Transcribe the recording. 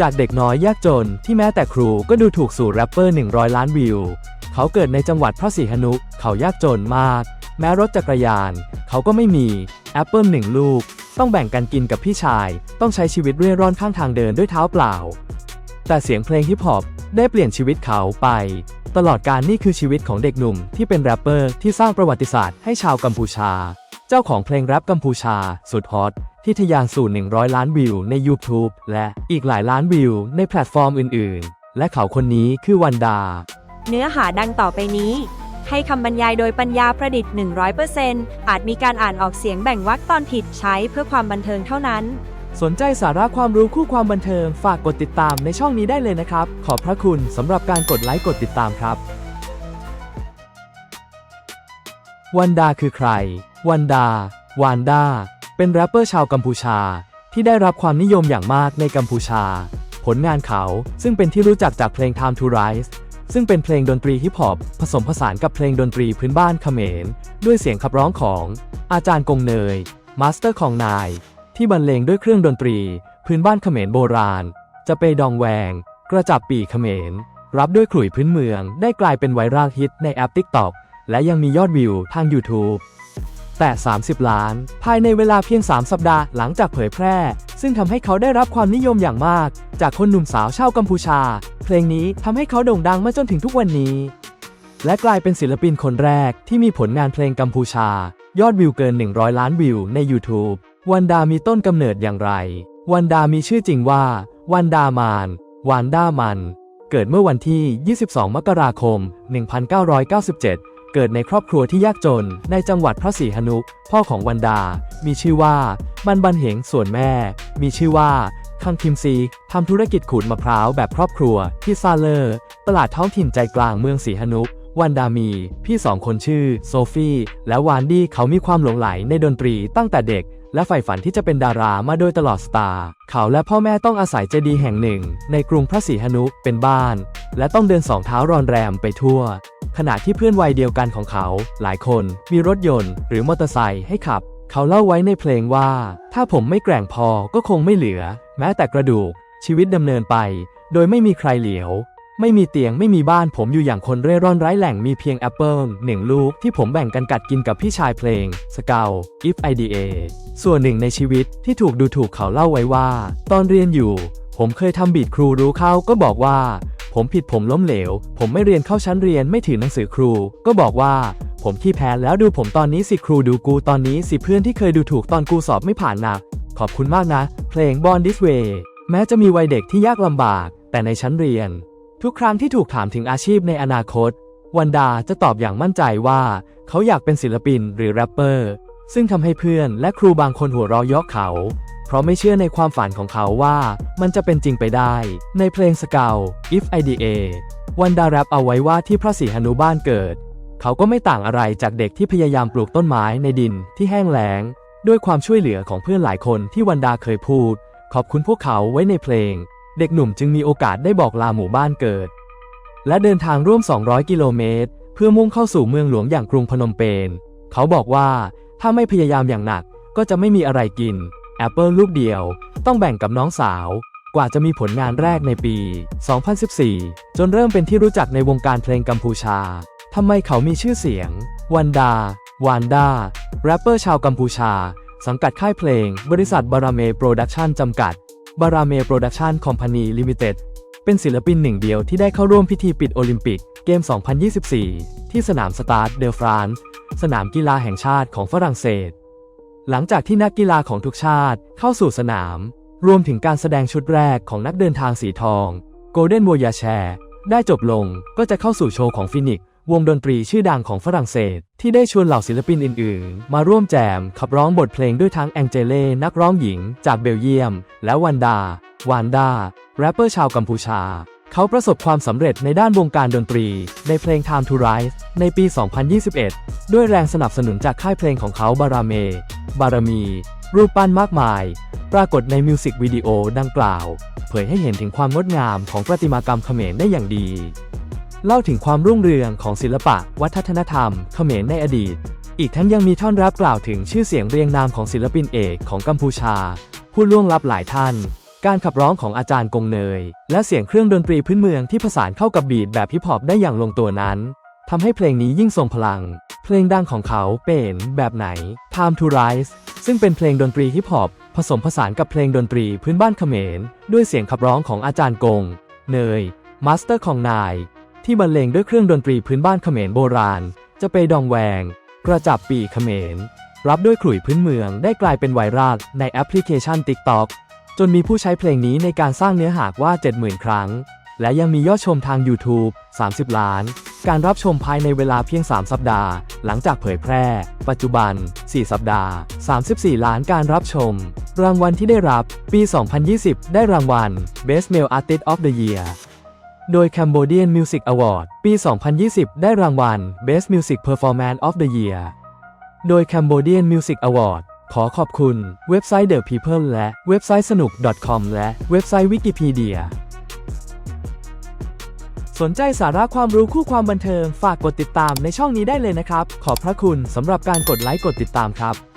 จากเด็กน้อยยากจนที่แม้แต่ครูก็ดูถูกสู่แรปเปอร์ 100 ล้านวิว เขาเกิดในจังหวัดพระศรีหนุเขายากจนมาก แม้รถจักรยาน เขาก็ไม่มีแอปเปิลหนึ่งลูก ต้องแบ่งกันกินกับพี่ชาย ต้องใช้ชีวิตเร่ร่อนข้างทางเดินด้วยเท้าเปล่า แต่เสียงเพลงฮิปฮอปได้เปลี่ยนชีวิตเขาไป ตลอดการนี่คือชีวิตของเด็กหนุ่มที่เป็นแรปเปอร์ที่สร้างประวัติศาสตร์ให้ชาวกัมพูชา เจ้าของเพลงแรปกัมพูชา สุดฮอตที่ทะยานสู่ 100 ล้านวิวใน YouTube และอีกหลายล้านวิวในแพลตฟอร์มอื่น ๆ และเขาคนนี้คือวันดา เนื้อหาดังต่อไปนี้ ให้คำบรรยายโดยปัญญาประดิษฐ์ 100%อาจมีการอ่านออกเสียงแบ่งวรรคตอนผิดใช้เพื่อความบันเทิงเท่านั้น สนใจสาระความรู้คู่ความบันเทิงฝากกดติดตามในช่องนี้ได้เลยนะครับ ขอบพระคุณสำหรับการกดไลค์กดติดตามครับ วันดาคือใคร วันดา วานดาเป็นแรปเปอร์ชาวกัมพูชา ที่ได้รับความนิยมอย่างมากในกัมพูชา ผลงานเขาซึ่งเป็นที่รู้จักจากเพลง Time to Rise ซึ่งเป็นเพลงดนตรีฮิปฮอปผสมผสานกับเพลงดนตรีพื้นบ้านเขมร ด้วยเสียงขับร้องของอาจารย์กงเนย มาสเตอร์ของนาย ที่บรรเลงด้วยเครื่องดนตรี พื้นบ้านเขมรโบราณ จะเปดองแวง กระจับปีเขมร รับด้วยขลุ่ยพื้นเมือง ได้กลายเป็นไวรัลฮิตในแอป TikTok และยังมียอดวิวทาง YouTube แต่ 30 ล้าน ภายในเวลาเพียง 3 สัปดาห์หลังจากเผยแพร่ ซึ่งทำให้เขาได้รับความนิยมอย่างมาก จากคนหนุ่มสาวชาวกัมพูชา เพลงนี้ทำให้เขาโด่งดังมาจนถึงทุกวันนี้ และกลายเป็นศิลปินคนแรกที่มีผลงานเพลงกัมพูชา ยอดวิวเกิน 100 ล้านวิวใน YouTube วันดามีต้นกำเนิดอย่างไร วันดามีชื่อจริงว่า วันดามานวานด้ามัน เกิดเมื่อวันที่ 22 มกราคม 1997 เกิดในครอบครัวที่ยากจนในจังหวัดพระศรีหนุ พ่อของวันดา มีชื่อว่าบันบันเหงส่วนแม่ มีชื่อว่าคังคิมซีทำธุรกิจขูดมะพร้าวแบบครอบครัวที่ซาเลอร์ ตลาดท้องถิ่นใจกลางเมืองศรีหนุวันดามี พี่สองคนชื่อ โซฟีและวานดี้เขามีความหลงไหลในดนตรีตั้งแต่เด็ก และใฝ่ฝันที่จะเป็นดารามาโดยตลอดสตาร์เขาและพ่อแม่ต้องอาศัยเจดีย์แห่งหนึ่ง ในกรุงพระศรีหนุเป็นบ้าน และต้องเดินสองเท้ารอนแรมไปทั่ว ขณะที่เพื่อนวัยเดียวกันของเขา หลายคนมีรถยนต์ หรือมอเตอร์ไซค์ให้ขับ เขาเล่าไว้ในเพลงว่า ถ้าผมไม่แกร่งพอก็คงไม่เหลือ แม้แต่กระดูก ชีวิตดำเนินไป โดยไม่มีใครเหลียว ไม่มีเตียงไม่มีบ้านผมอยู่อย่างคนเร่ร่อนไร้แหล่งมีเพียงแอปเปิลหนึ่งลูกที่ผมแบ่งกันกัดกินกับพี่ชายเพลงสเกล if ida ส่วนหนึ่งในชีวิตที่ถูกดูถูกเขาเล่าไว้ว่า ตอนเรียนอยู่ ผมเคยทำบีดครูรู้เข้าก็บอกว่า ผมผิดผมล้มเหลว ผมไม่เรียนเข้าชั้นเรียนไม่ถือหนังสือครู ก็บอกว่า ผมขี้แพ้แล้วดูผมตอนนี้สิครูดูกูตอนนี้สิเพื่อนที่เคยดูถูกตอนกูสอบไม่ผ่านหนัก ขอบคุณมากนะ เพลง Born This Way แม้จะมีวัยเด็กที่ยากลำบาก แต่ในชั้นเรียน ทุกครั้งที่ถูกถามถึงอาชีพในอนาคต วันดาจะตอบอย่างมั่นใจว่า เขาอยากเป็นศิลปินหรือแรปเปอร์ซึ่งทำให้เพื่อนและครูบางคนหัวเราะเยาะเขา เพราะไม่เชื่อในความฝันของเขาว่ามันจะเป็นจริงไปได้ ในเพลงสเกล if ida วันดาแรปเอาไว้ว่าที่พระศรีหนุบ้านเกิด เขาก็ไม่ต่างอะไรจากเด็กที่พยายามปลูกต้นไม้ในดินที่แห้งแล้ง ด้วยความช่วยเหลือของเพื่อนหลายคนที่วันดาเคยพูด ขอบคุณพวกเขาไว้ในเพลง เด็กหนุ่มจึงมีโอกาสได้บอกลาหมู่บ้านเกิด และเดินทางร่วม 200 กิโลเมตร เพื่อมุ่งเข้าสู่เมืองหลวงอย่างกรุงพนมเปญเขาบอกว่าถ้าไม่พยายามอย่างหนักก็จะไม่มีอะไรกิน แอปเปิลลูกเดียว ต้องแบ่งกับน้องสาว กว่าจะมีผลงานแรกในปี 2014 จนเริ่มเป็นที่รู้จักในวงการเพลงกัมพูชา ทำไมเขามีชื่อเสียง วันดา วานดา แรปเปอร์ชาวกัมพูชา สังกัดค่ายเพลง บริษัทบาราเมโปรดักชันจำกัดบาราเมโปรดักชันคอมพานีลิมิเต็ดเป็นศิลปินหนึ่งเดียวที่ได้เข้าร่วมพิธีปิดโอลิมปิกเกม 2024 ที่สนามสตาร์ดเดลฟรานซ์สนามกีฬาแห่งชาติของฝรั่งเศส หลังจากที่นักกีฬาของทุกชาติเข้าสู่สนาม รวมถึงการแสดงชุดแรกของนักเดินทางสีทอง Golden Voyage ได้จบลงก็จะเข้าสู่โชว์ของฟินิกซ์วงดนตรีชื่อดังของฝรั่งเศส ที่ได้ชวนเหล่าศิลปินอื่น ๆ มาร่วมแจมขับร้องบทเพลงด้วยทั้งแองเจเล่นักร้องหญิงจากเบลเยียม และวันดาวานดาแรปเปอร์ชาวกัมพูชา เขาประสบความสำเร็จในด้านวงการดนตรี ในเพลง Time to Rise ในปี 2021 ด้วยแรงสนับสนุนจากค่ายเพลงของเขาบาราเม บารมี รูปปั้นมากมาย ปรากฏในมิวสิกวิดีโอดังกล่าว เผยให้เห็นถึงความงดงามของประติมากรรมเขมรได้อย่างดี เล่าถึงความรุ่งเรืองของศิลปะ วัฒนธรรมเขมรในอดีต อีกทั้งยังมีท่อนแรปกล่าวถึงชื่อเสียงเรียงนามของศิลปินเอกของกัมพูชา ผู้ล่วงลับหลายท่านการขับร้องของอาจารย์กงเนย และเสียงเครื่องดนตรีพื้นเมืองที่ผสานเข้ากับบีทแบบฮิปฮอปได้อย่างลงตัวนั้นทำให้เพลงนี้ยิ่งทรงพลัง ลงดังของเขาเป็นแบบไหน Time to Rise ซึ่งเป็นเพลงดนตรีฮิปฮอปผสมผสานกับเพลงดนตรีพื้นบ้านเขมร ด้วยเสียงขับร้องของอาจารย์กง เนย มาสเตอร์ของนาย ที่บรรเลงด้วยเครื่องดนตรีพื้นบ้านเขมรโบราณ จะไปดองแวง กระจับปีเขมร รับด้วยขลุ่ยพื้นเมืองได้กลายเป็นไวรัลในแอปพลิเคชัน TikTok จนมีผู้ใช้เพลงนี้ในการสร้างเนื้อหากว่า 70,000 ครั้ง และยังมียอดชมทาง YouTube 30 ล้าน การรับชมภายในเวลาเพียง 3 สัปดาห์ หลังจากเผยแพร่ ปัจจุบัน 4 สัปดาห์ 34 ล้านการรับชม รางวัลที่ได้รับ ปี 2020 ได้รางวัล Best Male Artist of the Year โดย Cambodian Music Award ปี 2020 ได้รางวัล Best Music Performance of the Year โดย Cambodian Music Award ขอขอบคุณ เว็บไซต์ The People และเว็บไซต์สนุก .com และเว็บไซต์ Wikipedia สนใจสาระความรู้คู่ความบันเทิง ฝากกดติดตามในช่องนี้ได้เลยนะครับ ขอบพระคุณสำหรับการกดไลค์กดติดตามครับ